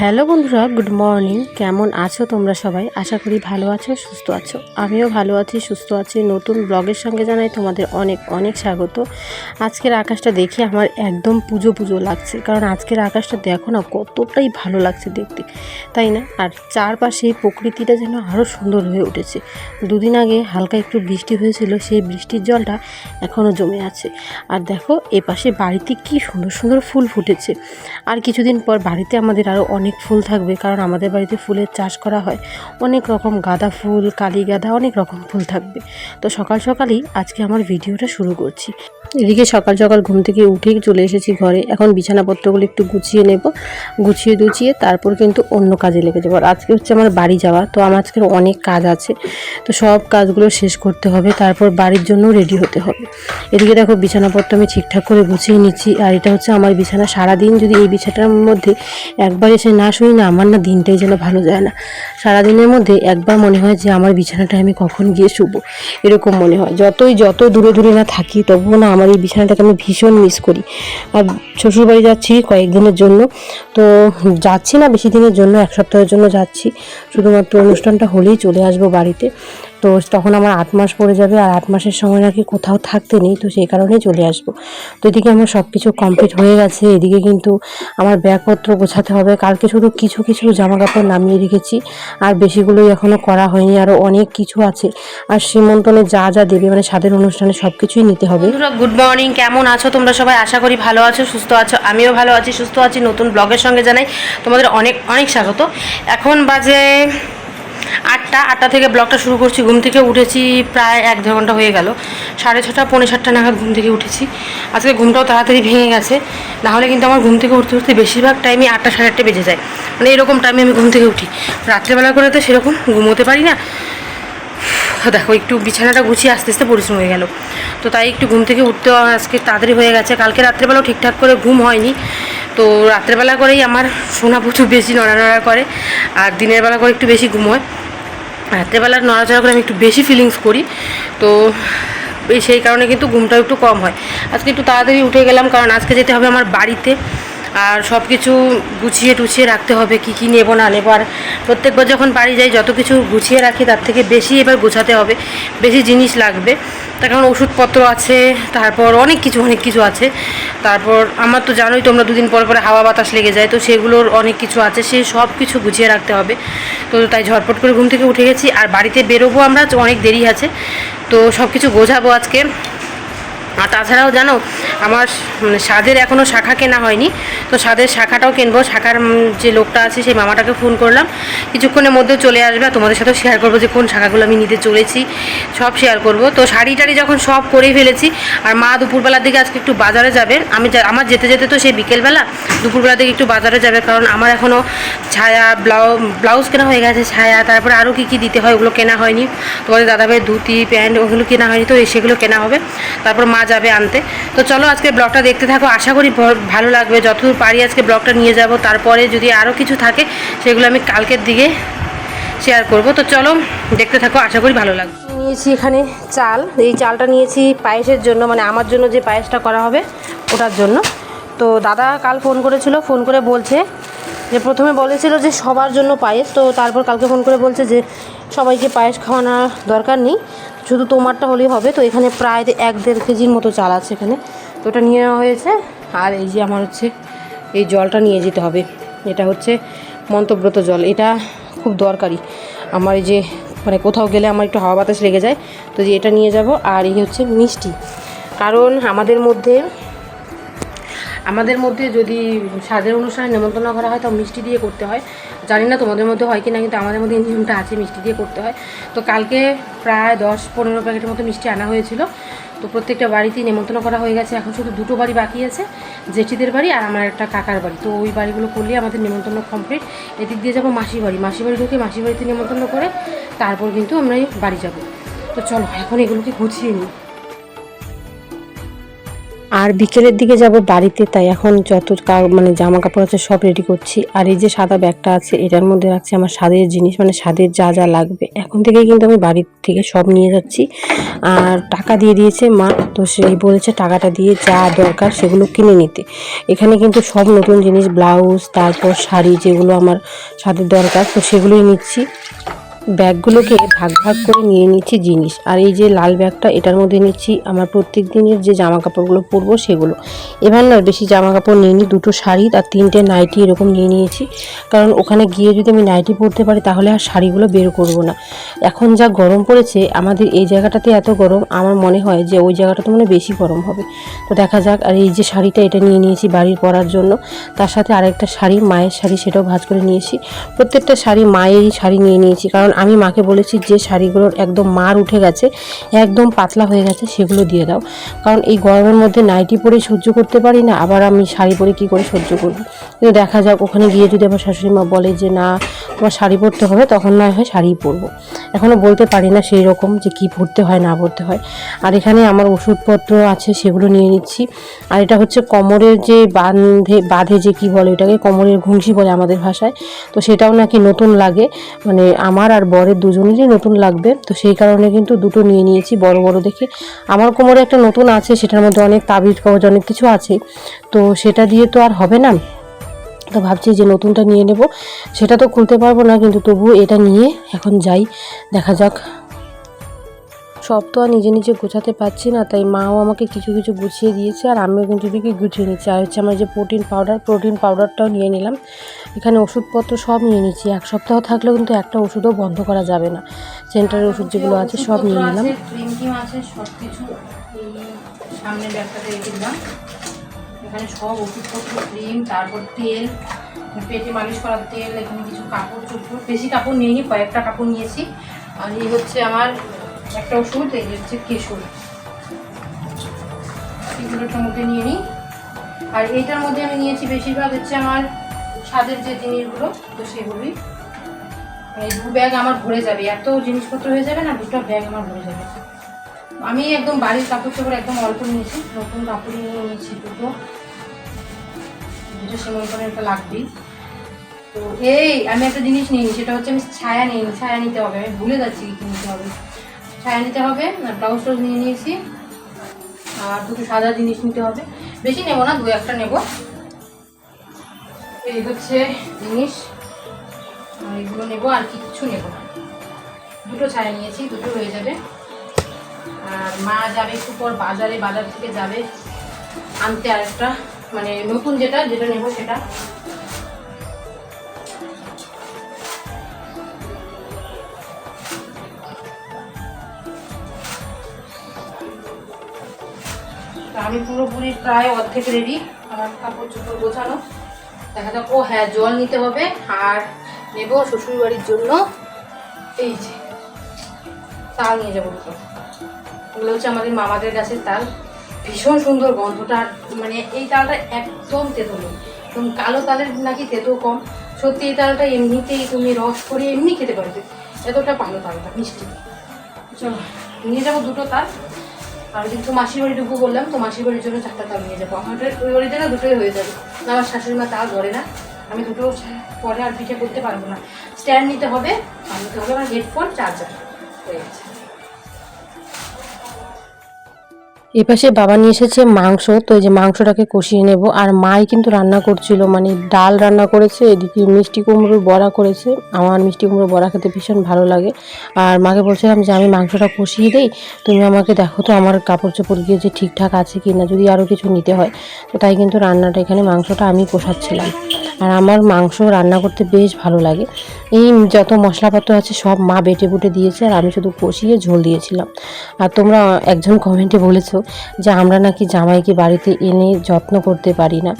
Hello বন্ধুরা, good morning. কেমন আছো তোমরা সবাই? আশা করি ভালো আছো, সুস্থ আছো। আমিও ভালো আছি, সুস্থ আছি। নতুন ব্লগের সঙ্গে জানাই তোমাদের অনেক অনেক স্বাগত। আজকের আকাশটা দেখে আমার একদম পুজো পুজো লাগছে। কারণ আজকের আকাশটা দেখো না, কতটাই ভালো লাগছে দেখতে, তাই না? আর চারপাশে প্রকৃতিটা যেন আরও সুন্দর হয়ে উঠেছে। দুদিন আগে হালকা একটু বৃষ্টি হয়েছিল, সেই বৃষ্টির জলটা এখনও জমে আছে। আর দেখো, এপাশে বাড়িতে কি সুন্দর সুন্দর ফুল ফুটেছে। আর কিছুদিন পর বাড়িতে আমাদের আরও অনেক ফুল থাকবে, কারণ আমাদের বাড়িতে ফুলের চাষ করা হয়। অনেক রকম গাঁদা ফুল কালী গাঁদা অনেক রকম ফুল থাকবে। তো সকাল সকালই আজকে আমার ভিডিওটা শুরু করছি। এদিকে সকাল সকাল ঘুম থেকে উঠেই চলে এসেছি ঘরে। এখন বিছানাপত্রগুলো একটু গুছিয়ে নেব। গুছিয়ে গুছিয়ে তারপর কিন্তু অন্য কাজে লেগে যাব। আর আজকে হচ্ছে আমার বাড়ি যাওয়া, তো আমার আজকের অনেক কাজ আছে। তো সব কাজগুলো শেষ করতে হবে, তারপর বাড়ির জন্য রেডি হতে হবে। এদিকে দেখো বিছানাপত্র আমি ঠিকঠাক করে গুছিয়ে নিচ্ছি। আর এটা হচ্ছে আমার বিছানা। সারাদিন যদি এই বিছানার মধ্যে একবার এসে না শুই না, আমার না দিনটাই যেন ভালো যায় না। সারাদিনের মধ্যে একবার মনে হয় যে আমার বিছানাটা আমি কখন গিয়ে শুবো। এরকম মনে হয়। যতই যত দূরে দূরে না থাকি, তবুও না আমার এই বিছানাটাকে আমি ভীষণ মিস করি। আর শ্বশুরবাড়ি যাচ্ছি কয়েকদিনের জন্য। তো যাচ্ছি না বেশি দিনের জন্য, এক সপ্তাহের জন্য যাচ্ছি। শুধুমাত্র অনুষ্ঠানটা হলেই চলে আসব বাড়িতে। তো তখন আমার আট মাস পড়ে যাবে আর আট মাসের সময় নাকি কোথাও থাকতে নেই, তো সেই কারণেই চলে আসব। তো এদিকে আমার সব কিছু কমপ্লিট হয়ে গেছে, এদিকে কিন্তু আমার ব্যাগপত্র গোছাতে হবে। কালকে শুধু কিছু কিছু জামা কাপড় নামিয়ে রেখেছি, আর বেশিগুলোই এখনও করা হয়নি আরও অনেক কিছু আছে। আর সীমন্তনে যা যা দেবে মানে স্বাদের অনুষ্ঠানে সব কিছুই নিতে হবে। গুড মর্নিং কেমন আছো? তোমরা সবাই আশা করি ভালো আছো, সুস্থ আছো। আমিও ভালো আছি, সুস্থ আছি। নতুন ব্লগের সঙ্গে জানাই তোমাদের অনেক অনেক স্বাগত। এখন বাজে আটটা আটটা থেকে ব্লগটা শুরু করছি, ঘুম থেকে উঠেছি প্রায় এক দেড় ঘণ্টা হয়ে গেল। সাড়ে ছটা, পৌনে সাতটা নাগাদ ঘুম থেকে উঠেছি। আজকে ঘুমটাও তাড়াতাড়ি ভেঙে গেছে। নাহলে কিন্তু আমার ঘুম থেকে উঠতে উঠতে বেশিরভাগ টাইমে আটটা, সাড়ে আটটা বেজে যায়। মানে এরকম টাইমে আমি ঘুম থেকে উঠি। রাত্রেবেলা করে তো সেরকম ঘুমোতে পারি না। দেখো, একটু বিছানাটা গুছিয়ে আস্তে আস্তে পরিশ্রম হয়ে গেল। তো তাই একটু ঘুম থেকে উঠতেও আজকে তাড়াতাড়ি হয়ে গেছে। কালকে রাত্রেবেলাও ঠিকঠাক করে ঘুম হয়নি। তো রাত্রেবেলা করেই আমার সোনা প্রচুর বেশি নড়ানড়া করে, আর দিনের বেলা করে একটু বেশি ঘুম হয়। রাত্রেবেলা নড়াচড়া করে আমি একটু বেশি ফিলিংস করি। তো সেই কারণে কিন্তু ঘুমটাও একটু কম হয়। আজকে একটু তাড়াতাড়ি উঠে গেলাম, কারণ আজকে যেতে হবে আমার বাড়িতে। আর সব কিছু গুছিয়ে টুছিয়ে রাখতে হবে, কি কি নেব না নেব। আর প্রত্যেকবার যখন বাড়ি যাই, যত কিছু গুছিয়ে রাখি, তার থেকে বেশি এবার গোছাতে হবে, বেশি জিনিস লাগবে। তার কারণ ওষুধপত্র আছে, তারপর অনেক কিছু অনেক কিছু আছে। তারপর আমার তো জানোই তোমরা দুদিন পর পরে হাওয়া বাতাস লেগে যায়, তো সেগুলোর অনেক কিছু আছে সে সব কিছু গুছিয়ে রাখতে হবে। তো তাই ঝটপট করে ঘুম থেকে উঠে গেছি। আর বাড়িতে বেরোবো আমরা, অনেক দেরি আছে। তো সব কিছু গোছাবো আজকে। আর তাছাড়াও জানো, আমার মানে স্বাদের এখনও শাখা কেনা হয়নি, তো স্বাদের শাখাটাও কিনবো। শাখার যে লোকটা আছে, সেই মামাটাকে ফোন করলাম। কিছুক্ষণের মধ্যে চলে আসবে আর তোমাদের সাথেও শেয়ার করব যে কোন শাখাগুলো আমি নিতে চলেছি। সব শেয়ার করব। তো শাড়ি টাড়ি যখন সব করেই ফেলেছি, আর মা দুপুরবেলার দিকে আজকে একটু বাজারে যাবে। আমি আমার যেতে যেতে তো সেই বিকেলবেলা দুপুরবেলার দিকে একটু বাজারে যাবে, কারণ আমার এখনও ছায়া ব্লাউজ ব্লাউজ কেনা হয়ে গেছে, ছায়া, তারপরে আরও কী কী দিতে হয় ওগুলো কেনা হয়নি। তোমাদের দাদা দাদাভাইয়ের ধুতি, প্যান্ট, ওগুলো কেনা হয়নি, তো সেগুলো কেনা হবে। তারপর মা যাবে আনতে। তো চলো আজকে ব্লগটা দেখতে থাকো। আশা করি ভালো লাগবে। যতদূর পারি আজকে ব্লগটা নিয়ে যাব। তারপরে যদি আরও কিছু থাকে, সেগুলো আমি কালকের দিকে শেয়ার করব। তো চলো দেখতে থাকো। আশা করি ভালো লাগবে। নিয়েছি এখানে চাল। এই চালটা নিয়েছি পায়েসের জন্য মানে আমার জন্য যে পায়েসটা করা হবে, ওটার জন্য। তো দাদা কাল ফোন করেছিল, ফোন করে বলছে যে, প্রথমে বলেছিল যে সবার জন্য পায়েস। তো তারপর কালকে ফোন করে বলছে যে সবাইকে পায়েস খাওয়ানোর দরকার নেই। শুধু তোমারটা হলেই হবে। তো এখানে প্রায় এক দেড় কেজির মতো চাল আছে এখানে। তো ওটা নিয়ে নেওয়া হয়েছে। আর এই যে আমার হচ্ছে এই জলটা নিয়ে যেতে হবে। এটা হচ্ছে মন্তব্রত জল। এটা খুব দরকারি। আমার এই যে মানে কোথাও গেলে আমার একটু হাওয়া বাতাস লেগে যায়। তো যে এটা নিয়ে যাব। আর এই হচ্ছে মিষ্টি। কারণ আমাদের মধ্যে আমাদের মধ্যে যদি স্বাদের অনুষ্ঠানে নেমন্তন্ন করা হয়, তো মিষ্টি দিয়ে করতে হয়। জানি না তোমাদের মধ্যে হয় কি না কিন্তু আমাদের মধ্যে নিয়মটা আছে, মিষ্টি দিয়ে করতে হয়। তো কালকে প্রায় দশ পনেরো প্যাকেটের মতো মিষ্টি আনা হয়েছিল। তো প্রত্যেকটা বাড়িতেই নেমন্তন্ন করা হয়ে গেছে। এখন শুধু দুটো বাড়ি বাকি আছে, জেঠিদের বাড়ি আর আমার একটা কাকার বাড়ি। তো ওই বাড়িগুলো করলেই আমাদের নেমন্তন্ন কমপ্লিট এদিক দিয়ে যাব মাসি বাড়ি। মাসি বাড়ি ঢুকে মাসি বাড়িতে নেমন্তন্ন করে তারপর কিন্তু আমরা বাড়ি যাব। তো চলো, এখন এগুলোকে গুছিয়ে নিই। আর বিকেলের দিকে যাব বাড়িতে, তাই এখন যত মানে জামা কাপড় আছে সব রেডি করছি। আর এই যে সাদা ব্যাগটা আছে, এটার মধ্যে রাখছি আমার স্বাদের জিনিস মানে স্বাদের যা যা লাগবে। এখন থেকেই কিন্তু আমি বাড়ি থেকে সব নিয়ে যাচ্ছি। আর টাকা দিয়ে দিয়েছে মা, তো সেই বলেছে টাকাটা দিয়ে যা দরকার সেগুলো কিনে নিতে। এখানে কিন্তু সব নতুন জিনিস, ব্লাউজ, তারপর শাড়ি যেগুলো আমার স্বাদের দরকার, তো সেগুলোই নিচ্ছি। ব্যাগগুলোকে ভাগ ভাগ করে নিয়ে নিচ্ছি জিনিস। আর এই যে লাল ব্যাগটা, এটার মধ্যে নিচ্ছি আমার প্রত্যেক দিনের যে জামা কাপড়গুলো পরবো সেগুলো। এবার না, বেশি জামা কাপড় নিয়ে নিই দুটো শাড়ি আর তিনটে নাইটি এরকম নিয়ে নিয়েছি। কারণ ওখানে গিয়ে যদি আমি নাইটি পরতে পারি, তাহলে আর শাড়িগুলো বের করব না। এখন যা গরম পড়েছে, আমাদের এই জায়গাটাতে এত গরম, আমার মনে হয় যে ওই জায়গাটাতে মানে বেশি গরম হবে। তো দেখা যাক, আর এই যে শাড়িটা, এটা নিয়ে নিয়েছি বাড়ির পরার জন্য। তার সাথে আরেকটা শাড়ি, মায়ের শাড়ি, সেটাও ভাঁজ করে নিয়েছি। প্রত্যেকটা শাড়ি মায়েরই শাড়ি নিয়ে নিয়েছি। কারণ আমি মাকে বলেছি, যে শাড়িগুলোর একদম মার উঠে গেছে, একদম পাতলা হয়ে গেছে, সেগুলো দিয়ে দাও। কারণ এই গরমের মধ্যে নাইটি পরে সহ্য করতে পারি না, আবার আমি শাড়ি পরে কী করে সহ্য করব? কিন্তু দেখা যাক, ওখানে গিয়ে যদি আমার শাশুড়ি মা বলে যে, না তোমার শাড়ি পরতে হবে, তখন না হয় শাড়ি পরবো। এখনও বলতে পারি না সেই রকম যে কি পরতে হয়, না পরতে হয়। আর এখানে আমার ওষুধপত্র আছে, সেগুলো নিয়ে নিচ্ছি। আর এটা হচ্ছে কোমরের যে বাঁধে বাঁধে যে কি বলে এটাকে কোমরের ঘুংসি বলে আমাদের ভাষায়। তো সেটাও নাকি নতুন লাগে। মানে আমার আর বরের দুজনেরই নতুন লাগবে। তো সেই কারণে কিন্তু দুটো নিয়ে নিয়েছি, বড় বড় দেখে। আমার কোমরে একটা নতুন আছে, সেটার মধ্যে অনেক তাবিজ কবজ অনেক কিছু আছে তো সেটা দিয়ে তো আর হবে না। তো ভাবছি যে নতুনটা নিয়ে নেব। সেটা তো খুলতে পারব না, কিন্তু তবুও এটা নিয়ে এখন যাই। দেখা যাক। সব তো আর নিজে নিজে গোছাতে পারছি না, তাই মাও আমাকে কিছু কিছু গুছিয়ে দিয়েছে, আর আমিও কিন্তু দিকে গুছিয়ে নিচ্ছি। আর হচ্ছে আমার যে প্রোটিন পাউডার, প্রোটিন পাউডারটাও নিয়ে নিলাম। এখানে ওষুধপত্র সব নিয়ে নিচ্ছি। এক সপ্তাহ থাকলেও কিন্তু একটা ওষুধও বন্ধ করা যাবে না। সেন্টারের ওষুধ যেগুলো আছে সব নিয়ে নিলাম। সামনে রেখে দিলাম। এখানে সব ওষুধপত্র, ক্রিম, তারপর তেল, পেটে মালিশ করার তেল, এখানে কিছু কাপড় চোপড়, বেশি কাপড় নিইনি, কয়েকটা কাপড় নিয়েছি। আর এই হচ্ছে আমার একটা ওষুধ, এই হচ্ছে কেশর। এগুলোটার মধ্যে নিয়ে নিই। আর এইটার মধ্যে আমি নিয়েছি বেশিরভাগ হচ্ছে আমার স্বাদের যে জিনিসগুলো, তো সেগুলোই। এই দু ব্যাগ আমার ভরে যাবে, এত জিনিসপত্র হয়ে যাবে না, দুটো ব্যাগ আমার ভরে যাবে। আমি একদম বাড়ির কাপড় চোপড় একদম অল্প নিয়েছি। নতুন কাপড় নিয়ে নিয়েছি দুটো দুটো সেমন একটা লাগবেই। তো এই, আমি একটা জিনিস নিইনি, সেটা হচ্ছে আমি ছায়া নিইনি। ছায়া নিতে হবে, আমি ভুলে যাচ্ছি কি নিতে হবে। ছায়া নিতে হবে, আর ব্লাউজ টাউজ নিয়ে নিয়েছি। আর দুটো সাদা জিনিস নিতে হবে। বেশি নেব না, দু একটা নেব। এই হচ্ছে জিনিস। এগুলো নেব, আর কিচ্ছু নেব দুটো ছায়া নিয়েছি, দুটো হয়ে যাবে। মা যাবে একটু পর বাজারে, বাজার থেকে যাবে আনতে আরেকটা মানে নতুন যেটা যেটা নেব সেটা। আমি পুরোপুরি প্রায় অর্ধেক রেডি আমার কাপড় চোপড় গোছানো। দেখা যাক, ও হ্যাঁ জল নিতে হবে, আর নেব শ্বশুরবাড়ির জন্য এই যে, তাল নিয়ে যাব দুটো। এগুলো হচ্ছে আমাদের মামাদের গাছের তাল। ভীষণ সুন্দর গন্ধটা মানে এই তালটা একদম তেতো নেই। একদম কালো তালের নাকি তেতো কম। সত্যি এই তালটা এমনিতেই তুমি রস করে এমনি খেতে পারবে এতটা ভালো তালটা, মিষ্টি। চলো, নিয়ে যাব দুটো তাল। আর কিন্তু মাসির বাড়ি ঢুকবো বললাম, তো মাসির বাড়ির জন্য চারটা তাল নিয়ে যাব। আমাদের ওই বাড়িতে না দুটোই হয়ে যাবে। আমার শাশুড়ি মা তাল ধরে না। আমি দুটো পরে আর পিঠে করতে পারব না। স্ট্যান্ড নিতে হবে, আর নিতে হবে আমার হেডফোন, চার্জার। হয়ে গেছে। এপাশে বাবা নিয়ে এসেছে মাংস, তো এই যে মাংসটাকে কষিয়ে নেব। আর মাই কিন্তু রান্না করছিল মানে ডাল রান্না করেছে, এদিকে মিষ্টি কুমড়োর বড়া করেছে। আমার মিষ্টি কুমড়োর বড়া খেতে ভীষণ ভালো লাগে। আর মাকে বলছিলাম যে, আমি মাংসটা কষিয়ে দিই, তুমি আমাকে দেখো তো আমার কাপড় চোপড় গিয়ে যে ঠিকঠাক আছে কি না যদি আরও কিছু নিতে হয়। তো তাই কিন্তু রান্নাটা এখানে মাংসটা আমি কষাচ্ছিলাম। আর আমার মাংস রান্না করতে বেশ ভালো লাগে। এই যত মশলাপত্র আছে সব মা বেটে বুটে দিয়েছে, আর আমি শুধু কষিয়ে ঝোল দিয়েছিলাম। আর তোমরা একজন কমেন্টে বলেছ যে আমরা নাকি জামাইকে বাড়িতে এনে যত্ন করতে পারি না।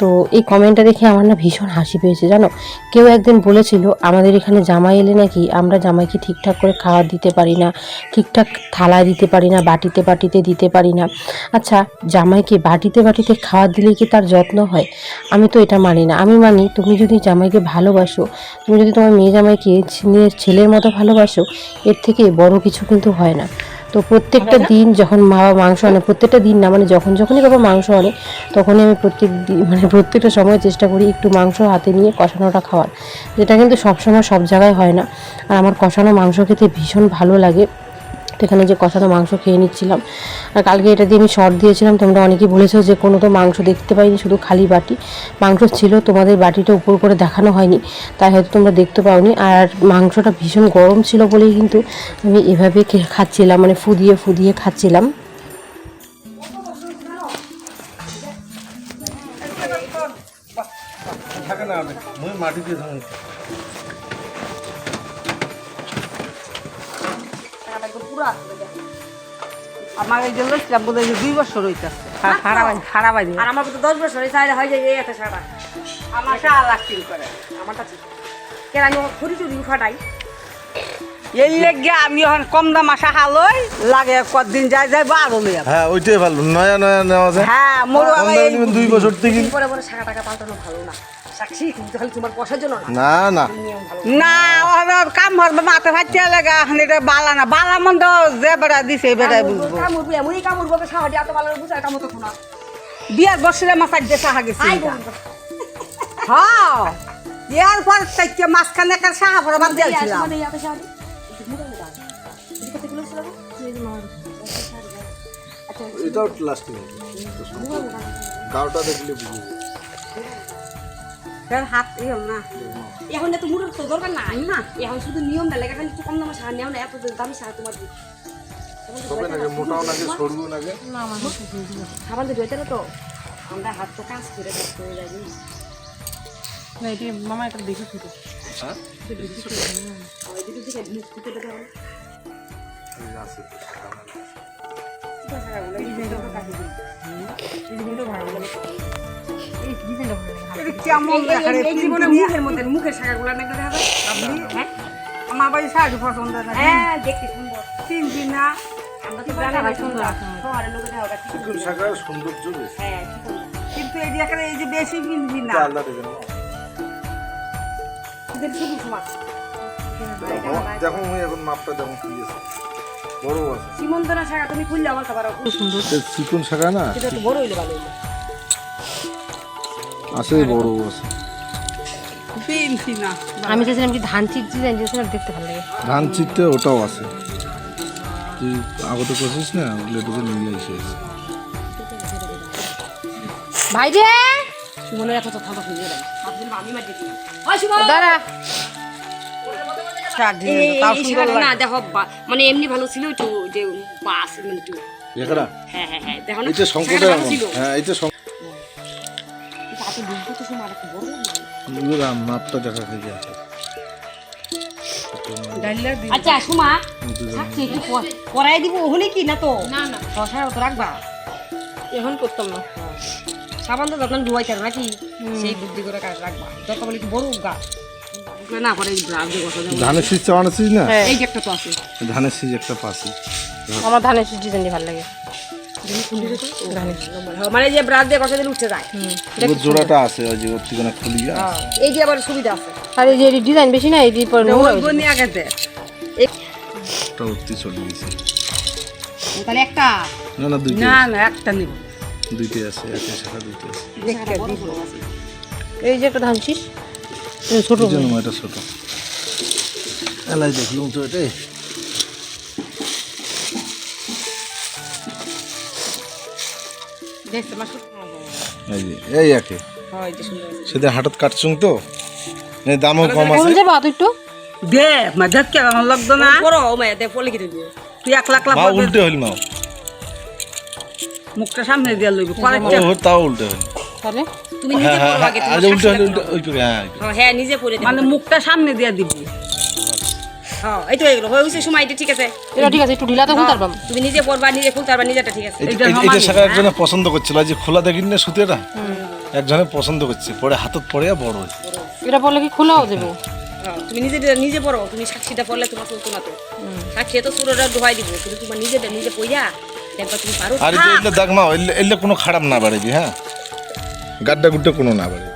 তো এই কমেন্টটা দেখে আমার না ভীষণ হাসি পেয়েছে। জানো, কেউ একদিন বলেছিল, আমাদের এখানে জামাই এলে নাকি আমরা জামাইকে ঠিকঠাক করে খাওয়া দিতে পারি না, ঠিকঠাক থালায় দিতে পারি না, বাটিতে বাটিতে দিতে পারি না। আচ্ছা জামাইকে বাটিতে বাটিতে খাওয়া দিলে কি তার যত্ন হয়? আমি তো এটা মানি না। আমি মানি, তুমি যদি জামাইকে ভালোবাসো, তুমি যদি তোমার মেয়ে জামাইকে ছেলের মতো ভালোবাসো, এর থেকে বড় কিছু কিন্তু হয় না। তো প্রত্যেকটা দিন যখন মা বাবা মাংস আনে প্রত্যেকটা দিন না মানে যখন যখনই বাবা মাংস আনে তখনই আমি প্রত্যেক দিন মানে প্রত্যেকটা সময় চেষ্টা করি একটু মাংস হাতে নিয়ে কষানোটা খাওয়ার। যেটা কিন্তু সবসময় সব জায়গায় হয় না। আর আমার কষানো মাংস খেতে ভীষণ ভালো লাগে। তো এখানে যে কষানো মাংস খেয়ে নিচ্ছিলাম। আর কালকে এটা দিয়ে আমি শর্ট দিয়েছিলাম, তোমরা অনেকেই বলেছ যে কোনো তো মাংস দেখতে পাইনি, শুধু খালি বাটি। মাংস ছিল, তোমাদের বাটিটা উপর করে দেখানো হয়নি, তাই হয়তো তোমরা দেখতে পাওনি। আর মাংসটা ভীষণ গরম ছিল বলেই কিন্তু আমি এভাবে খাচ্ছিলাম মানে ফুদিয়ে ফুদিয়ে খাচ্ছিলাম। মাটিতে থাকি আমার এই জন্য বোধ হয় দুই বছর হইতেছে। খারাপ আইনি আর আমার তো দশ বছর হয়েছে আর হয় যে এই একটা সারা। আমার সারা তিন করে। আমারটা ঠিক কেন আমি ঘুরি চুরি ফাটাই এই লেগে আমি এখন কম দাম আসা হালই লাগে কদিন যাই যাই বারো লইয়া হ্যাঁ ওইটাই ভালো। নয়া নয়া নেওয়া যায়। হ্যাঁ মোর দুই বছর থেকে। পরে পরে শাখা টাকা পাল্টানো ভালো না। সাক্ষী কিন্তু খালি তোমার পয়সার জন্য না? না না। না কাম হরবে মাথা ফাটিয়া লাগা এখন এটা বালা না। বালা মন্দ যে বেড়া দিছে বেড়াই বুঝব। কামড় এমনি কামড় সাহায্য এত ভালো বুঝায় কামড় তখন না বিয়ার বছরে মাছ দিয়ে সাহা গেছে। হ্যাঁ ইয়ার পর থেকে মাঝখানে একটা সাহা ভরা বাদ দিয়েছিলাম। এটাও লাস্টিং গাওটা দেখলে বুঝবে। এর হাত ইয়ে না। এখন এত মুড়োর তো দরকার নাই না। এখন শুধু নিয়ম না লেগে খালি একটু কম দামে সাহায্য নেও না এত দামি সাহায্য তোমার সরু নাকি? খাবার দিয়ে ধুইতে তো। আমরা হাত তো কাজ করে কাজ করে যাই হ্যাঁ? ওই দিকে দিকে মুখ ফুটে দেবে এই আছে। তো, এটা কেমন দেখা রে এই জীবনে মুখের মধ্যে মুখের শাখাগুলো না দেখা যায় হ্যাঁ। আমার বাড়ি শাড়ি পছন্দ হ্যাঁ দেখতে সুন্দর। না? হ্যাঁ কিন্তু এই যে এই যে বেশি কিনবি দেখো, এখন মাপটা দেখো কি বড় আছে। সীমন্তনা শাখা তুমি খুললে আমার খাবার খুব সুন্দর এই চিকন শাখা না? বড় হইলে ভালো হইল। বড় আছে আমি চাইছিলাম কি ধান চিট দিয়েছিলাম দেখতে ভালো লাগে। ধান চিটতে ওটাও আছে। তুই আগতে করছিস না ওগুলো দুটো নিয়ে এসে ভাই কথা শুনিয়ে দেয় আমি মাঝে দিই। হয় দাঁড়া। না দেখো মানে এমনি ভালো ছিল একটু যে বাস মানে একটু হ্যাঁ হ্যাঁ হ্যাঁ দেখো না। এটা সংকটে হ্যাঁ এটা তো দেখা আচ্ছা সুমা থাকছে একটু প- দিব হলে কি না তো? না না। শশা তো রাখবা? এখন করতাম না। সাবান তো যত্ন ডুবাই থাকো নাকি? সেই বুদ্ধি করে কাজ রাখবা। দরকার বলে বড় গা। না ধানের শীষ না? হ্যাঁ এই যে একটা তো আছে। ধানের শীষ একটা পাশি আমার ধানের শীষ ডিজাইন ভালো লাগে। হ্যাঁ, মানে যে ব্রাউজ দিয়ে বসা দিলে উঠে যায়। জোড়াটা আছে ওই যে ওর ঠিকানা খুলি হ্যাঁ, এই যে আবার সুবিধা আছে। আর এই যে ডিজাইন বেশি না এই পর যায়। বনি একটা উঠতে চলে গেছে। তাহলে একটা? না না দুইটা না না একটা নিব। দুইটাই আছে একটা শাখা দুইটা আছে। এই যে একটা ধান শীষ। ছোট ছোট। এলাই দেখলুম তো এটাই এই একে। হয় এই যে সুন্দর আছে। সেদিন হাটত কাটছুং তো? দামও কম আছে। যাবা তুই একটু? দে মা দেখকে আমার লাগতো না বড় মায়া দেখ পলে কেটে দিও তুই এক লাখ লাখ মা উল্টে হইল মা মুখটা সামনে দিয়ে লইবি পরে ও তাও উল্টে হইল। তাহলে? তুমি নিজে হ্যাঁ আগে হ্যাঁ উল্টে হইল উল্টে হ্যাঁ হ্যাঁ, হ্যাঁ নিজে পড়ে মানে মুখটা সামনে দিয়ে দিবি। হ্যাঁ এই তো এগুলো হয়েছে সময় এটা ঠিক আছে। এটা ঠিক আছে একটু ঢিলা তো খুলতে পারবাম তুমি নিজে পড়বা নিজে খুলতে পারবা নিজেটা ঠিক আছে। এই- এইটা এই- শাখা একজনে পছন্দ করছিল যে খোলা দেখিন না সুতেটা একজনে পছন্দ করছে পরে হাতত পড়ে বড় হয়েছে এটা পড়লে কি খোলাও দেবে? হ্যাঁ, তুমি নিজে নিজে পড়ো তুমি সাক্ষীটা পড়লে তোমার চলতো না তো সাক্ষী তো সুরটা ডোহাই দিব। কিন্তু তোমার নিজেটা নিজে পইয়া দেখবা তুমি পারো আর এই যে এলে কোনো খারাপ না বাড়াবি হ্যাঁ গাড্ডা গুড্ডা কোনো না বাড়াবি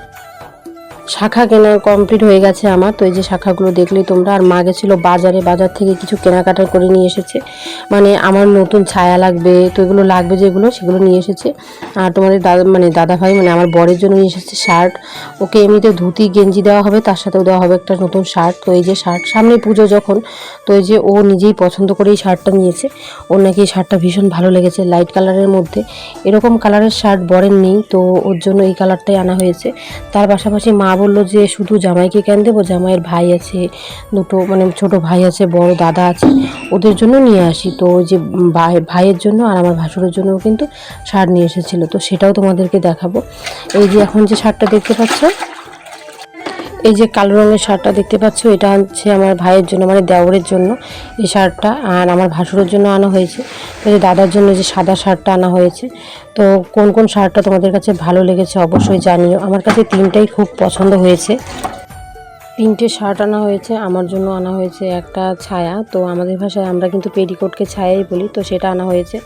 শাখা কেনা কমপ্লিট হয়ে গেছে আমার। তো এই যে শাখাগুলো দেখলেই তোমরা, আর মা গেছিল বাজারে, বাজার থেকে কিছু কেনাকাটা করে নিয়ে এসেছে। মানে আমার নতুন ছায়া লাগবে, তো এগুলো লাগবে যেগুলো, সেগুলো নিয়ে এসেছে। আর তোমাদের দাদা মানে দাদা ভাই মানে আমার বরের জন্য নিয়ে এসেছে শার্ট। ওকে এমনিতে ধুতি, গেঞ্জি দেওয়া হবে, তার সাথেও দেওয়া হবে একটা নতুন শার্ট। তো এই যে শার্ট, সামনে পুজো যখন, তো এই যে ও নিজেই পছন্দ করে এই শার্টটা নিয়েছে। ওর নাকি এই শার্টটা ভীষণ ভালো লেগেছে লাইট কালারের মধ্যে। এরকম কালারের শার্ট বরের নেই, তো ওর জন্য এই কালারটাই আনা হয়েছে। তার পাশাপাশি মা বলল যে শুধু জামাইকে কেন দেবো? জামাইয়ের ভাই আছে, দুটো মানে ছোট ভাই আছে, বড় দাদা আছে, ওদের জন্য নিয়ে আসি। তো ওই যে ভাই, ভাইয়ের জন্য আর আমার ভাসুরের জন্যও কিন্তু শার্ট নিয়ে এসেছিল। তো সেটাও তোমাদেরকে দেখাবো। এই যে এখন যে শার্টটা দেখতে পাচ্ছ এই যে কালো রঙের শার্টটা দেখতে পাচ্ছ, এটা হচ্ছে আমার ভাইয়ের জন্য মানে দেওরের জন্য এই শার্টটা, আর আমার ভাসুরের জন্য আনা হয়েছে। তো দাদার জন্য যে সাদা শার্টটা আনা হয়েছে। তো কোন কোন শার্টটা তোমাদের কাছে ভালো লেগেছে অবশ্যই জানিও। আমার কাছে তিনটাই খুব পছন্দ হয়েছে। তিনটে শার্ট আনা হয়েছে, আমার জন্য আনা হয়েছে একটা ছায়া। তো আমাদের ভাষায় আমরা কিন্তু পেটিকোটকে ছায়াই বলি, তো সেটা আনা হয়েছে।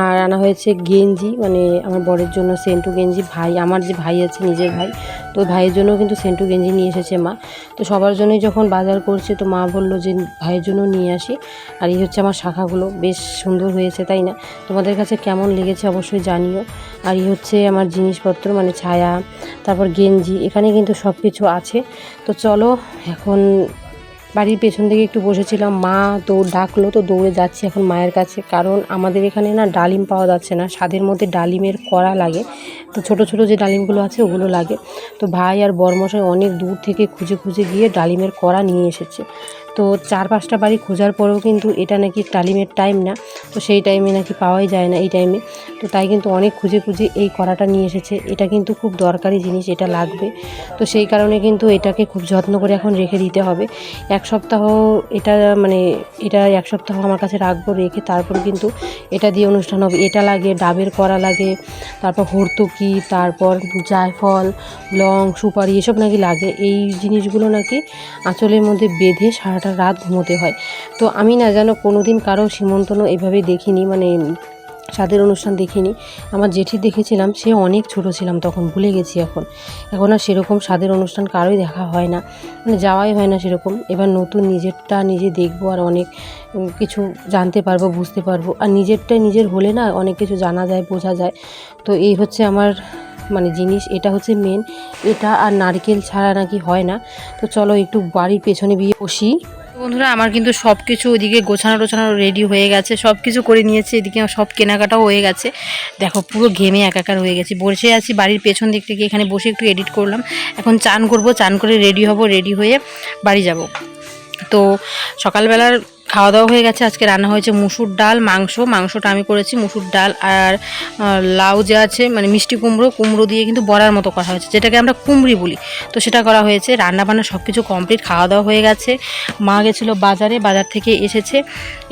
আর আনা হয়েছে গেঞ্জি মানে আমার বরের জন্য সেন্টু গেঞ্জি। ভাই, আমার যে ভাই আছে, নিজের ভাই, তো ভাইয়ের জন্য কিন্তু সেন্টু গেঞ্জি নিয়ে এসেছে মা। তো সবার জন্যই যখন বাজার করছে, তো মা বলল যে, ভাইয়ের জন্য নিয়ে আসি। আর এই হচ্ছে আমার শাখাগুলো, বেশ সুন্দর হয়েছে, তাই না? তোমাদের কাছে কেমন লেগেছে অবশ্যই জানিও। আর এই হচ্ছে আমার জিনিসপত্র মানে ছায়া, তারপর গেঞ্জি, এখানে কিন্তু সব কিছু আছে। তো চলো এখন বাড়ির পেছন দিকে একটু বসেছিলাম, মা তো ডাকলো তো দৌড়ে যাচ্ছি এখন মায়ের কাছে। কারণ আমাদের এখানে না ডালিম পাওয়া যাচ্ছে না, স্বাদের মধ্যে ডালিমের কড়া লাগে। তো ছোট ছোট যে ডালিমগুলো আছে ওগুলো লাগে। তো ভাই আর বরমশাই অনেক দূর থেকে খুঁজে খুঁজে গিয়ে ডালিমের কড়া নিয়ে এসেছে। তো চার পাঁচটা বাড়ি খোঁজার পরেও কিন্তু এটা নাকি ডালিমের টাইম না। তো সেই টাইমে নাকি পাওয়াই যায় না এই টাইমে তো তাই কিন্তু অনেক খুঁজে খুঁজে এই কড়াটা নিয়ে এসেছে। এটা কিন্তু খুব দরকারি জিনিস, এটা লাগবে। তো সেই কারণে কিন্তু এটাকে খুব যত্ন করে এখন রেখে দিতে হবে। এক সপ্তাহ এটা মানে এটা এক সপ্তাহ আমার কাছে রাখব রেখে তারপর কিন্তু এটা দিয়ে অনুষ্ঠান হবে। এটা লাগে, ডাবের করা লাগে, তারপর হর্তুকি, তারপর জায়ফল, লং, সুপারি এসব নাকি লাগে। এই জিনিসগুলো নাকি আঁচলের মধ্যে বেঁধে সারাটা রাত ঘুমোতে হয়। তো আমি না যেন কোনো দিন কারও সীমন্তনও এভাবে দেখিনি মানে স্বাদের অনুষ্ঠান দেখিনি। আমার জেঠি দেখেছিলাম, সে অনেক ছোট ছিলাম তখন, ভুলে গেছি এখন। এখন আর সেরকম স্বাদের অনুষ্ঠান কারোই দেখা হয় না। মানে যাওয়াই হয় না সেরকম। এবার নতুন নিজেরটা নিজে দেখব আর অনেক কিছু জানতে পারব, বুঝতে পারব। আর নিজেরটাই নিজের হলে না অনেক কিছু জানা যায়, বোঝা যায়। তো এই হচ্ছে আমার মানে জিনিস, এটা হচ্ছে মেন এটা আর নারকেল ছাড়া নাকি হয় না। তো চলো একটু বাড়ির পেছনে বিয়ে বসি। বন্ধুরা, আমার কিন্তু সব কিছু ওইদিকে গোছানো টোছানো রেডি হয়ে গেছে। সব কিছু করে নিয়েছে, এদিকে সব কেনাকাটাও হয়ে গেছে। দেখো, পুরো ঘেমে একাকার হয়ে গেছে। বসে আছি বাড়ির পেছন দিক থেকে। এখানে বসে একটু এডিট করলাম। এখন চান করব, চান করে রেডি হব রেডি হয়ে বাড়ি যাব। তো সকালবেলার খাওয়া দাওয়া হয়ে গেছে। আজকে রান্না হয়েছে মুসুর ডাল, মাংস। মাংসটা আমি করেছি মুসুর ডাল আর লাউ যে আছে মানে মিষ্টি কুমড়ো কুমড়ো দিয়ে কিন্তু বড়ার মতো করা হয়েছে, যেটাকে আমরা কুমড়ি বলি। তো সেটা করা হয়েছে। রান্না বান্না সব কিছু কমপ্লিট খাওয়া দাওয়া হয়ে গেছে। মা গেছিল বাজারে, বাজার থেকে এসেছে।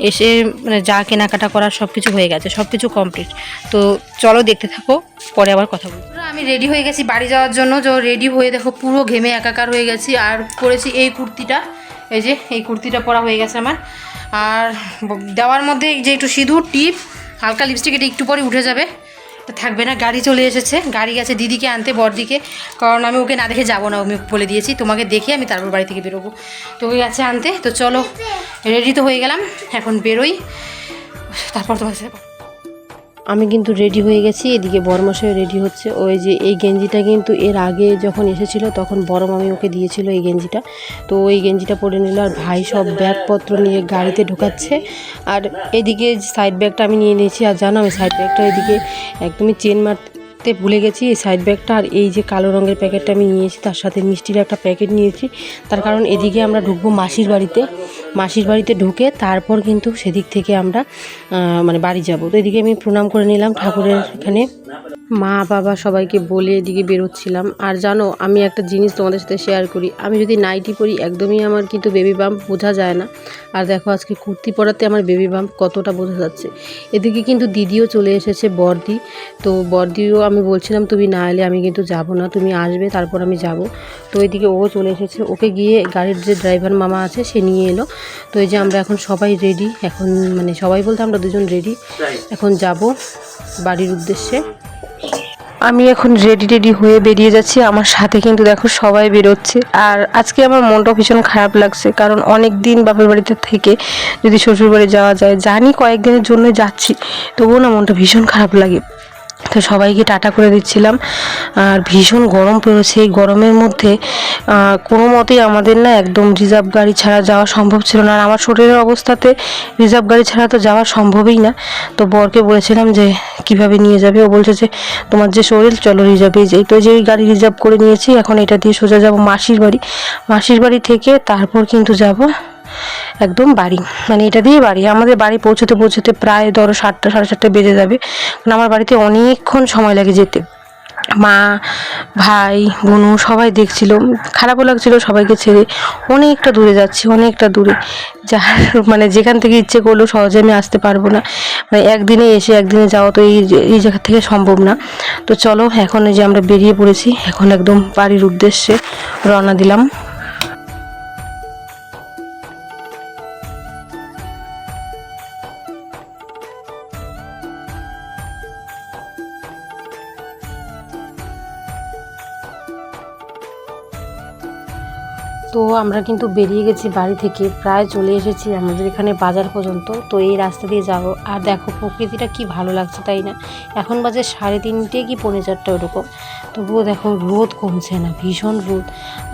এসে মানে যা কেনাকাটা করার সব কিছু হয়ে গেছে সব কিছু কমপ্লিট তো চলো দেখতে থাকো, পরে আবার কথা বলব। আমি রেডি হয়ে গেছি বাড়ি যাওয়ার জন্য। রেডি হয়ে দেখো, পুরো ঘেমে একাকার হয়ে গেছি। আর পরেছি এই কুর্তিটা। এই যে, এই কুর্তিটা পরা হয়ে গেছে আমার। আর দেওয়ার মধ্যে এই যে একটু সিঁদুর, টিপ, হালকা লিপস্টিক এটা একটু পরে উঠে যাবে। তো থাকবে না, গাড়ি চলে এসেছে। গাড়ি গেছে দিদিকে আনতে, বরদিকে। কারণ আমি ওকে না দেখে যাব না, আমি বলে দিয়েছি। তোমাকে দেখে আমি তারপর বাড়ি থেকে বেরোবো। তো ওকে গেছে আনতে। তো চলো রেডি তো হয়ে গেলাম, এখন বেরোই। তারপর তোমার সাথে আমি কিন্তু রেডি হয়ে গেছি, এদিকে বড়মশাই রেডি হচ্ছে। ওই যে এই গেঞ্জিটা কিন্তু এর আগে যখন এসেছিল, তখন বড় মামি ওকে দিয়েছিল এই গেঞ্জিটা। তো ওই গেঞ্জিটা পরে নিল আর ভাই সব ব্যাগপত্র নিয়ে গাড়িতে ঢোকাচ্ছে। আর এদিকে সাইড ব্যাগটা আমি নিয়ে নিয়েছি। আর জানো আমি সাইড ব্যাগটা এদিকে একদমই চেন মারতে ভুলে গেছি, এই সাইড ব্যাগটা আর এই যে কালো রঙের প্যাকেটটা আমি নিয়েছি, তার সাথে মিষ্টির একটা প্যাকেট নিয়েছি। তার কারণ এদিকে আমরা ঢুকবো মাসির বাড়িতে। মাসির বাড়িতে ঢুকে তারপর কিন্তু সেদিক থেকে আমরা মানে বাড়ি যাব। তো এদিকে আমি প্রণাম করে নিলাম ঠাকুরের এখানে। মা, বাবা সবাইকে বলে এদিকে বেরোচ্ছিলাম। আর জানো, আমি একটা জিনিস তোমাদের সাথে শেয়ার করি। আমি যদি নাইটি পরি একদমই আমার কিন্তু বেবি বাম্প বোঝা যায় না। আর দেখো, আজকে কুর্তি পরাতে আমার বেবি বাম্প কতটা বোঝা যাচ্ছে। এদিকে কিন্তু দিদিও চলে এসেছে, বর্দি। তো বর্দিও আমি বলছিলাম তুমি না এলে আমি কিন্তু যাব না তুমি আসবে তারপর আমি যাব। তো এদিকে ও চলে এসেছে। ওকে গিয়ে গাড়ির যে ড্রাইভার মামা আছে সে নিয়ে এলো। তো এই যে আমরা এখন সবাই রেডি এখন মানে সবাই বলতে আমরা দুজন রেডি এখন যাব বাড়ির উদ্দেশ্যে। আমি এখন রেডি রেডি হয়ে বেরিয়ে যাচ্ছি। আমার সাথে কিন্তু দেখো সবাই বেরোচ্ছে। আর আজকে আমার মনটা ভীষণ খারাপ লাগছে কারণ অনেক দিন বাপের বাড়িতে থেকে যদি শ্বশুর বাড়ি যাওয়া যায় জানি কয়েকদিনের জন্য যাচ্ছি তবুও না মনটা ভীষণ খারাপ লাগে। তো সবাইকে টাটা করে দিচ্ছিলাম। আর ভীষণ গরম পড়েছে। এই গরমের মধ্যে কোনো মতেই আমাদের না একদম রিজার্ভ গাড়ি ছাড়া যাওয়া সম্ভব ছিল না। আর আমার শরীরের অবস্থাতে রিজার্ভ গাড়ি ছাড়া তো যাওয়া সম্ভবই না। তো বরকে বলেছিলাম যে, কীভাবে নিয়ে যাবে? ও বলছে যে, তোমার যে শরীর, চলো রিজার্ভেই যাই তো যে গাড়ি রিজার্ভ করে নিয়েছি, এখন এটা দিয়ে সোজা যাব মাসির বাড়ি। মাসির বাড়ি থেকে তারপর কিন্তু যাব একদম বাড়ি। মানে এটা দিয়ে বাড়ি। আমাদের বাড়ি পৌঁছতে পৌঁছতে প্রায় ধরো সাতটা, সাড়ে সাতটা বেজে যাবে। কারণ আমার বাড়িতে অনেকক্ষণ সময় লাগে যেতে। মা, ভাই, বোনু সবাই দেখছিল। খারাপও লাগছিল সবাইকে ছেড়ে। অনেকটা দূরে যাচ্ছি, অনেকটা দূরে। যার মানে যেখান থেকে ইচ্ছে করলেও সহজে আমি আসতে পারব না। মানে একদিনে এসে একদিনে যাওয়া তো এই এই জায়গা থেকে সম্ভব না। তো চলো, এখন যে আমরা বেরিয়ে পড়েছি, এখন একদম বাড়ির উদ্দেশ্যে রওনা দিলাম। তো আমরা কিন্তু বেরিয়ে গেছি বাড়ি থেকে। প্রায় চলে এসেছি আমাদের এখানে বাজার পর্যন্ত। তো এই রাস্তা দিয়ে যাব। আর দেখো, প্রকৃতিটা কি ভালো লাগছে তাই না? এখন বাজে সাড়ে তিনটে কি পৌনে চারটা ওরকম। তবুও দেখো, রোদ কমছে না, ভীষণ রোদ।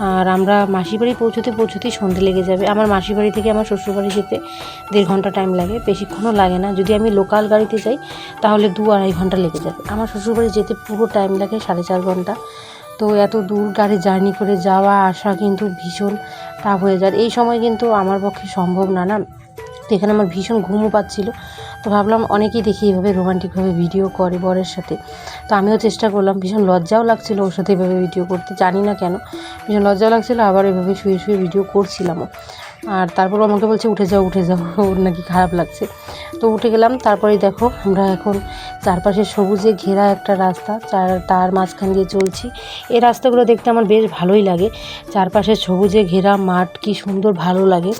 আর আমরা মাসির বাড়ি পৌঁছতে পৌঁছতেই সন্ধে লেগে যাবে। আমার মাসির বাড়ি থেকে আমার শ্বশুর বাড়ি যেতে দেড় ঘণ্টা টাইম লাগে, বেশিক্ষণও লাগে না। যদি আমি লোকাল গাড়িতে যাই, তাহলে দু আড়াই ঘণ্টা লেগে যাবে। আমার শ্বশুর বাড়ি যেতে পুরো টাইম লাগে সাড়ে চার ঘণ্টা। তো এত দূর গাড়ি জার্নি করে যাওয়া আসা কিন্তু ভীষণ টাফ হয়ে যায়। এই সময় কিন্তু আমার পক্ষে সম্ভব না না? তো এখানে আমার ভীষণ ঘুমও পাচ্ছিলো। তো ভাবলাম অনেকেই দেখি এভাবে রোমান্টিকভাবে ভিডিও করে বরের সাথে। তো আমিও চেষ্টা করলাম, ভীষণ লজ্জাও লাগছিল ওর সাথে এভাবে ভিডিও করতে। জানি না কেন, ভীষণ লজ্জাও লাগছিল, আবার এভাবে শুয়ে শুয়ে ভিডিও করছিলামও। আর তারপর আমাকে বলছে, উঠে যাও উঠে যাও। ওর নাকি খারাপ লাগছে। তো উঠে গেলাম, তারপরে দেখো আমরা এখন চারপাশে সবুজে ঘেরা একটা রাস্তা, চার, তার মাঝখান দিয়ে চলছি। এই রাস্তাগুলো দেখতে আমার বেশ ভালোই লাগে। চারপাশে সবুজে ঘেরা মাঠ, কি সুন্দর, ভালো লাগে।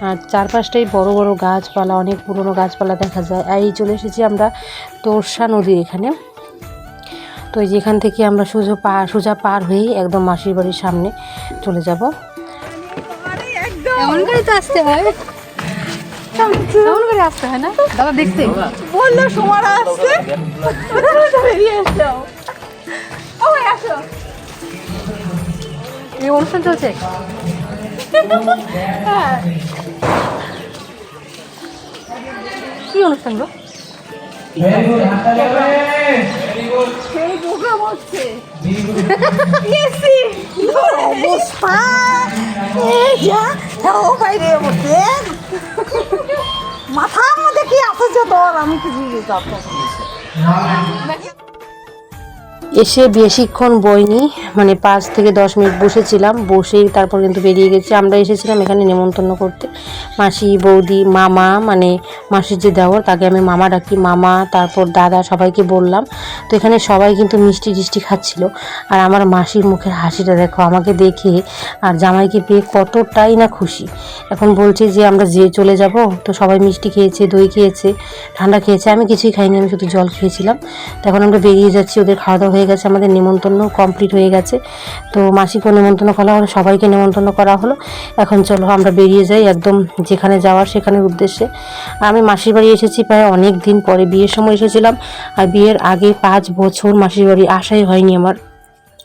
আর চারপাশটাই বড় বড় গাছপালা, অনেক পুরনো গাছপালা দেখা যায়। আর এই চলে এসেছি আমরা তোরসা নদীর এখানে। তো এই যেখান থেকে আমরা সোজা পা, সোজা পার হয়েই একদম মাসির বাড়ির সামনে চলে যাব। এমন করে তো আসতে হয়? এমন করে আসতে হয় না? দাদা দেখতে। বলল সময় আসছে? বেরিয়ে এসো ও আসো। এই অনুষ্ঠান চলছে? কি অনুষ্ঠান গো? সেই প্রোগ্রাম হচ্ছে। অবস্থা এই যা। ও বাইরে বসে মাথার মধ্যে কি আছে তোর আমি কি জিজ্ঞেস এসে বেশিক্ষণ বইনি মানে পাঁচ থেকে দশ মিনিট বসেছিলাম, বসেই তারপর কিন্তু বেরিয়ে গেছি। আমরা এসেছিলাম এখানে নেমন্তন্ন করতে। মাসি, বৌদি, মামা মানে মাসির যে দেওয়ার তাকে আমি মামা ডাকি, মামা, তারপর দাদা সবাইকে বললাম। তো এখানে সবাই কিন্তু মিষ্টি টিষ্টি খাচ্ছিল। আর আমার মাসির মুখের হাসিটা দেখো, আমাকে দেখে আর জামাইকে পেয়ে কতটাই না খুশি। এখন বলছে যে, আমরা যে চলে যাব। তো সবাই মিষ্টি খেয়েছে, দই খেয়েছে, ঠান্ডা খেয়েছে। আমি কিছুই খাইনি, আমি শুধু জল খেয়েছিলাম। তো এখন আমরা বেরিয়ে যাচ্ছি, ওদের খাওয়া দাওয়া হয়ে গেছে, আমাদের নিমন্ত্রণও কমপ্লিট হয়ে গেছে। তো মাসিকেও নেমন্তন্ন করা হলো, সবাইকে নেমন্তন্ন করা হলো। এখন চলো আমরা বেরিয়ে যাই একদম যেখানে যাওয়ার সেখানের উদ্দেশ্যে। আমি মাসির বাড়ি এসেছি প্রায় অনেক দিন পরে, বিয়ের সময় এসেছিলাম। আর বিয়ের আগে পাঁচ বছর মাসির বাড়ি আসাই হয়নি আমার।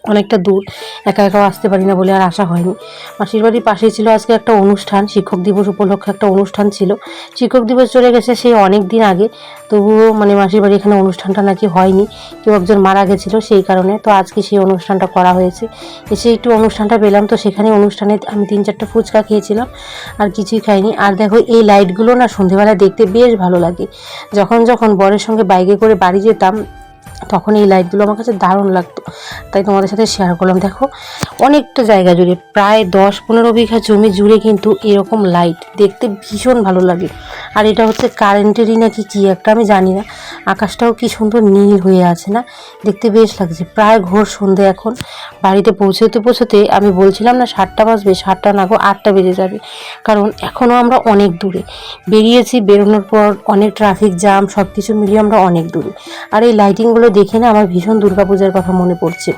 অনেকটা দূর। একা একাও আসতে পারি না বলে আর আসা হয়নি। মাসির বাড়ির পাশেই ছিল আজকে একটা অনুষ্ঠান, শিক্ষক দিবস উপলক্ষে একটা অনুষ্ঠান ছিল। শিক্ষক দিবস চলে গেছে সেই অনেক দিন আগে। তবুও মানে মাসির বাড়ি এখানে অনুষ্ঠানটা নাকি হয়নি। কেউ একজন মারা গেছিল সেই কারণে। তো আজকে সেই অনুষ্ঠানটা করা হয়েছে। এসে একটু অনুষ্ঠানটা পেলাম। তো সেখানে অনুষ্ঠানে আমি তিন চারটে ফুচকা খেয়েছিলাম আর কিছুই খাইনি। আর দেখো এই লাইটগুলো না সন্ধেবেলায় দেখতে বেশ ভালো লাগে। যখন যখন বরের সঙ্গে বাইকে করে বাড়ি যেতাম তখন এই লাইটগুলো আমার কাছে দারুণ লাগতো। তাই তোমাদের সাথে শেয়ার করলাম। দেখো, অনেকটা জায়গা জুড়ে, প্রায় দশ পনেরো বিঘা জমি জুড়ে কিন্তু এরকম লাইট দেখতে ভীষণ ভালো লাগে। আর এটা হচ্ছে কারেন্টেরই নাকি কী একটা আমি জানি না। আকাশটাও কি সুন্দর নীল হয়ে আছে না? দেখতে বেশ লাগছে। প্রায় ঘোর সন্ধে এখন। বাড়িতে পৌঁছতে পৌঁছতে আমি বলছিলাম না, সাতটা বাজবে, সাতটা না গো, আটটা বেজে যাবে। কারণ এখনও আমরা অনেক দূরে। বেরিয়েছি, বেরোনোর পর অনেক ট্রাফিক জ্যাম সব কিছু মিলিয়ে আমরা অনেক দূরে। আর এই লাইটিংগুলো দেখে না আমার ভীষণ দুর্গাপূজার কথা মনে পড়ছে।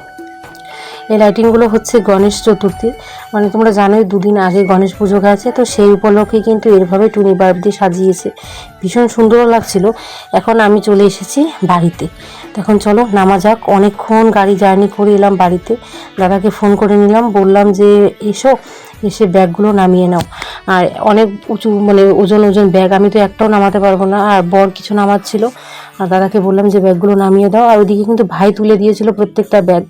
এই লাইটিংগুলো হচ্ছে গণেশ চতুর্থীর। মানে তোমরা জানোই দুদিন আগে গণেশ পুজো গেছে, তো সেই উপলক্ষে কিন্তু এরভাবে টুনি বাল্ব দিয়ে সাজিয়েছে। ভীষণ সুন্দরও লাগছিল। এখন আমি চলে এসেছি বাড়িতে। তখন চলো নামা যাক। অনেকক্ষণ গাড়ি জার্নি করে এলাম বাড়িতে। দাদাকে ফোন করে নিলাম। বললাম যে, এসো। এসে ব্যাগগুলো নামিয়ে নাও। আর অনেক উঁচু মানে ওজন ওজন ব্যাগ, আমি তো একটাও নামাতে পারব না। আর বর কিছু নামাচ্ছিল। আর দাদাকে বললাম যে, ব্যাগগুলো নামিয়ে দাও। আর ওইদিকে কিন্তু ভাই তুলে দিয়েছিল প্রত্যেকটা ব্যাগ।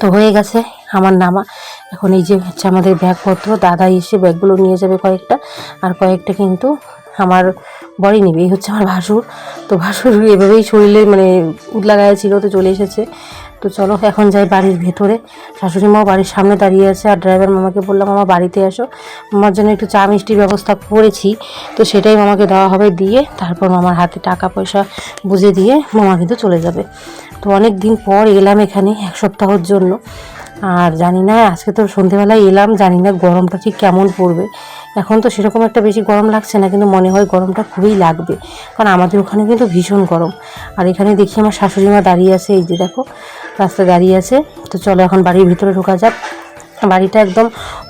তো হয়ে গেছে আমার নামা। এখন এই যে হচ্ছে আমাদের ব্যাগপত্র, দাদা এসে ব্যাগগুলো নিয়ে যাবে কয়েকটা। আর কয়েকটা কিন্তু আমার বড়ি নেবে এই হচ্ছে আমার ভাসুর। তো ভাসুর এভাবেই শরীরে মানে উদলা গায়ে ছিল, তো চলে এসেছে। তো চলো, এখন যাই বাড়ির ভেতরে। শাশুড়ি মাও বাড়ির সামনে দাঁড়িয়ে আছে, আর ড্রাইভার মামাকে বললাম, মামা, বাড়িতে আসো মামার জন্য একটু চা মিষ্টির ব্যবস্থা করেছি। তো সেটাই মামাকে দেওয়া হবে দিয়ে, তারপর মামার হাতে টাকা পয়সা বুঝে দিয়ে মামা কিন্তু চলে যাবে। তো অনেক দিন পর এলাম এখানে, এক সপ্তাহর জন্য। আর জানি না, আজকে তো সন্ধেবেলায় এলাম, জানি না গরমটা ঠিক কেমন পড়বে। এখন তো সেরকম একটা বেশি গরম লাগছে না, কিন্তু মনে হয় গরমটা খুবই লাগবে, কারণ আমাদের ওখানে কিন্তু ভীষণ গরম। আর এখানে দেখি আমার শাশুড়ি মা দাঁড়িয়ে আছে, এই যে দেখো, রাস্তায় দাঁড়িয়ে আছে। তো চলো এখন বাড়ির ভিতরে ঢোকা যাক। বাড়িটা একদম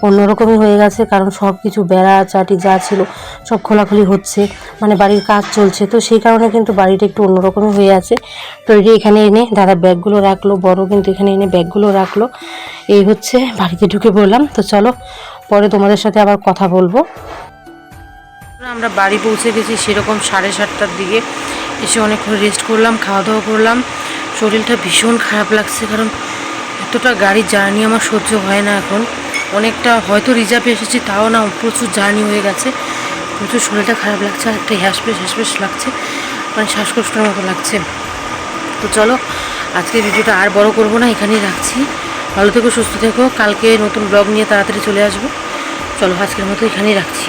অন্যরকমই হয়ে গেছে, কারণ সব কিছু বেড়া চাটি যা ছিল সব খোলাখুলি হচ্ছে মানে বাড়ির কাজ চলছে, তো সেই কারণে কিন্তু বাড়িটা একটু অন্যরকমই হয়ে আছে। তো এই এখানে এনে দাদা ব্যাগগুলো রাখল, বড় কিন্তু এখানে এনে ব্যাগগুলো রাখল, এই হচ্ছে বাড়িতে ঢুকে বললাম তো চলো, পরে তোমাদের সাথে আবার কথা বলব। আমরা বাড়ি পৌঁছে গেছি সেরকম সাড়ে সাতটার দিকে, এসে অনেকক্ষণ রেস্ট করলাম খাওয়া দাওয়া করলাম। শরীরটা ভীষণ খারাপ লাগছে, কারণ এতটা গাড়ির জার্নি আমার সহ্য হয় না এখন। অনেকটা হয়তো রিজার্ভে এসেছি, তাও না, প্রচুর জার্নি হয়ে গেছে। প্রচুর শরীরটা খারাপ লাগছে, আর একটা হ্যাসপেস হ্যাসপেস লাগছে। মানে শ্বাসকষ্টের মতো লাগছে। তো চলো, আজকে ভিডিওটা আর বড় করব না, এখানেই রাখছি। ভালো থেকো, সুস্থ থেকো। কালকে নতুন ব্লগ নিয়ে তাড়াতাড়ি চলে আসব। চলো, আজকের মতো এখানেই রাখছি।